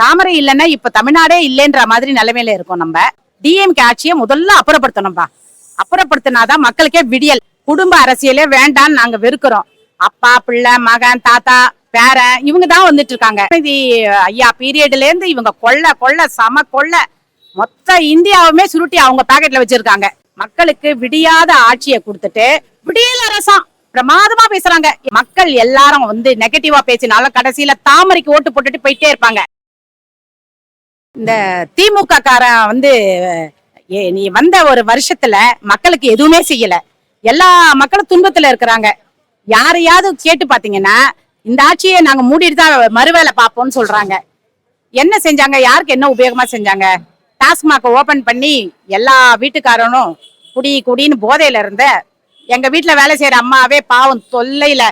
தாமரை இல்லைன்னா இப்ப தமிழ்நாடே இல்லைன்ற மாதிரி நிலைமையில இருக்கோம் நம்ம. டிஎம்கே ஆட்சியை முதல்ல அப்புறப்படுத்தணும்பா. அப்புறப்படுத்தினாதான் மக்களுக்கே விடியல். குடும்ப அரசியலே வேண்டாம்னு நாங்க வெறுக்கிறோம். அப்பா பிள்ளை மகன் தாத்தா பேரன் இவங்க தான் வந்துட்டு இருக்காங்க இது ஐயா பீரியட்ல இருந்து இவங்க கொள்ள கொள்ள சம கொள்ள. மொத்த இந்தியாவுமே சுருட்டி அவங்க பாக்கெட்ல வச்சிருக்காங்க. மக்களுக்கு விடியாத ஆட்சியை கொடுத்துட்டு விடியல் அரசம். பிரமாதமா பேசுறாங்க. மக்கள் எல்லாரும் வந்து நெகட்டிவா பேசினாலும் கடைசியில தாமரைக்கு ஓட்டு போட்டுட்டு போயிட்டே இருப்பாங்க. இந்த திமுக காரன் வந்து ஏ, நீ வந்த ஒரு வருஷத்துல மக்களுக்கு எதுவுமே செய்யல. எல்லா மக்களும் துன்பத்துல இருக்கிறாங்க. யாரையாவது கேட்டு பாத்தீங்கன்னா இந்த ஆட்சியை நாங்க மூடிட்டு தான் மறுவேலை பார்ப்போம்னு சொல்றாங்க. என்ன செஞ்சாங்க? யாருக்கு என்ன உபயோகமா செஞ்சாங்க? டாஸ்மாக் ஓபன் பண்ணி எல்லா வீட்டுக்காரனும் குடி குடின்னு போதையில இருந்த எங்க வீட்டுல வேலை செய்யற அம்மாவே பாவம் தொல்லையில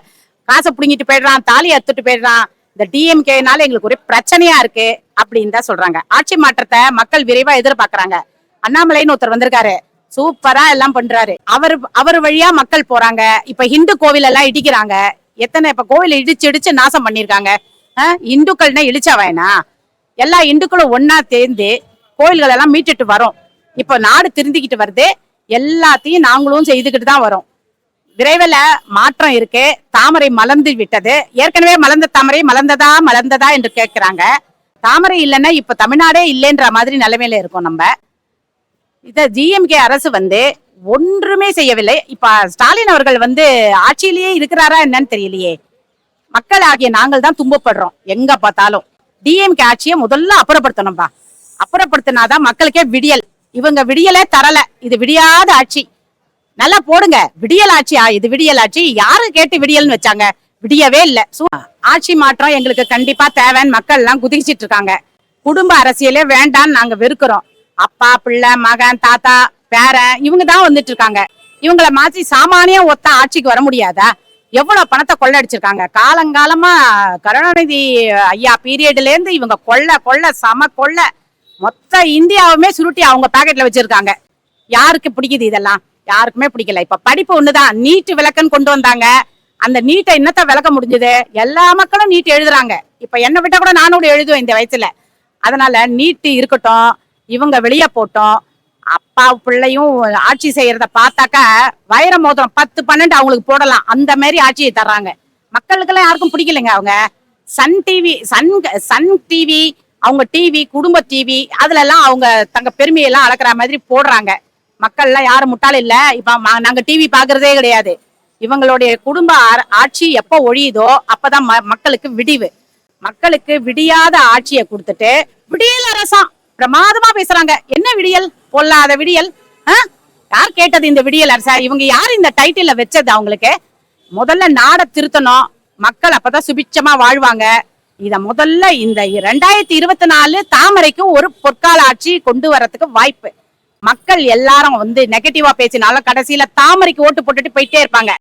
காசை புடுங்கிட்டு போயிடுறான் தாலி அத்துட்டு போயிடுறான். இந்த டிஎம்கேனால எங்களுக்கு ஒரே பிரச்சனையா இருக்கு அப்படின்னு தான் சொல்றாங்க. ஆட்சி மாற்றத்தை மக்கள் விரைவா எதிர்பார்க்கறாங்க. அண்ணாமலைன்னு ஒருத்தர் வந்திருக்காரு. சூப்பரா எல்லாம் பண்றாரு. அவர் அவர் வழியா மக்கள் போறாங்க. இப்ப ஹிந்து கோவில் எல்லாம் இடிக்கிறாங்க. எத்தனை இப்ப கோவில் இடிச்சு இடிச்சு நாசம் பண்ணிருக்காங்க இந்துக்கள்னா இழிச்சா வேணா எல்லா இந்துக்களும் ஒன்னா சேர்ந்து கோயில்கள் எல்லாம் மீட்டுட்டு வரோம். இப்போ நாடு திருந்திக்கிட்டு வருது. எல்லாத்தையும் நாங்களும் செய்துக்கிட்டு தான் வரோம். விரைவில் மாற்றம் இருக்கு. தாமரை மலர்ந்து விட்டது. ஏற்கனவே மலர்ந்த தாமரை மலர்ந்ததா மலர்ந்ததா என்று கேட்கிறாங்க. தாமரை இல்லைன்னா இப்ப தமிழ்நாடே இல்லைன்ற மாதிரி நிலைமையில இருக்கோம் நம்ம. இத ஜிஎம்கே அரசு வந்து ஒன்றுமே செய்யவில்லை. இப்ப ஸ்டாலின் அவர்கள் வந்து ஆட்சியிலேயே இருக்கிறாரா என்னன்னு தெரியலையே. மக்கள் ஆகிய நாங்கள் தான் துன்பப்படுறோம். எங்க பார்த்தாலும். டிஎம்கே ஆட்சியை முதல்ல அப்புறப்படுத்தணும்பா. அப்புறப்படுத்தினாதான் மக்களுக்கே விடியல். இவங்க விடியலே தரல. இது விடியாத ஆட்சி. நல்லா போடுங்க. விடியல் ஆட்சியா இது விடியல் ஆட்சி யாரு கேட்டு விடியல்னு வச்சாங்க? விடியவே இல்ல. சு- ஆட்சி மாற்றம் எங்களுக்கு கண்டிப்பா தேவைன்னு மக்கள் எல்லாம் குதிச்சிட்டு இருக்காங்க. குடும்ப அரசியலே வேண்டாம்னு நாங்க வெறுக்கிறோம். அப்பா பிள்ளை மகன் தாத்தா பேரன் இவங்க தான் வந்துட்டு இருக்காங்க. இவங்கள மாத்தி சாமானியா ஒத்த ஆட்சிக்கு வர முடியாதா? எவ்வளவு பணத்தை கொள்ளடிச்சிருக்காங்க? காலங்காலமா கருணாநிதி ஐயா பீரியட்ல இருந்து இவங்க கொள்ள கொள்ள சம கொள்ள மொத்த இந்தியாவுமே சுருட்டி அவங்க பாக்கெட்ல வச்சிருக்காங்க. யாருக்கு பிடிக்குது இதெல்லாம்? யாருக்குமே பிடிக்கல. இப்ப படிப்பு ஒண்ணுதான். நீட் விளக்குன்னு கொண்டு வந்தாங்க. அந்த நீட்டை என்னத்த விளக்க முடிஞ்சது? எல்லா மக்களும் நீட் எழுதுறாங்க. இப்ப என்ன விட்டா கூட நானும் கூட எழுதுவேன் இந்த வயசுல. அதனால நீட்டு இருக்கட்டும். இவங்க வெளியே போட்டோம். அப்பா பிள்ளையும் ஆட்சி செய்யறத பார்த்தாக்கா வைர மோதிரம் பத்து பன்னெண்டு அவங்களுக்கு போடலாம். அந்த மாதிரி ஆட்சியை தர்றாங்க. மக்களுக்கெல்லாம் யாருக்கும் பிடிக்கலைங்க அவங்க. Sun TV Sun Sun TV அவங்க டிவி குடும்ப டிவி அதுல எல்லாம் அவங்க தங்க பெருமையெல்லாம் அளக்குற மாதிரி போடுறாங்க. மக்கள்லாம் யாரும் முட்டாள் இல்ல. இப்ப ம- நாங்க டிவி பாக்குறதே கிடையாது. இவங்களுடைய குடும்ப ஆட்சி எப்ப ஒழியுதோ அப்பதான் ம- மக்களுக்கு விடிவு. மக்களுக்கு விடியாத ஆட்சியை கொடுத்துட்டு விடியல் அரசம் பிரமாதமா பேசுறாங்க. என்ன விடியல்? பொல்லாத விடியல். ஆ? யார் கேட்டது இந்த விடியல் அரசா? இவங்க யார் இந்த டைட்டில வச்சது அவங்களுக்கு? முதல்ல நாட திருத்தணும். மக்கள் அப்பதான் சுபிட்சமா வாழ்வாங்க. இத முதல்ல இந்த ரெண்டாயிரத்தி இருபத்தி நாலு தாமரைக்கு ஒரு பொற்கால ஆட்சி கொண்டு வரத்துக்கு வாய்ப்பு. மக்கள் எல்லாரும் வந்து நெகட்டிவா பேசினாலும் கடைசியில தாமரைக்கு ஓட்டு போட்டுட்டு போயிட்டே இருப்பாங்க.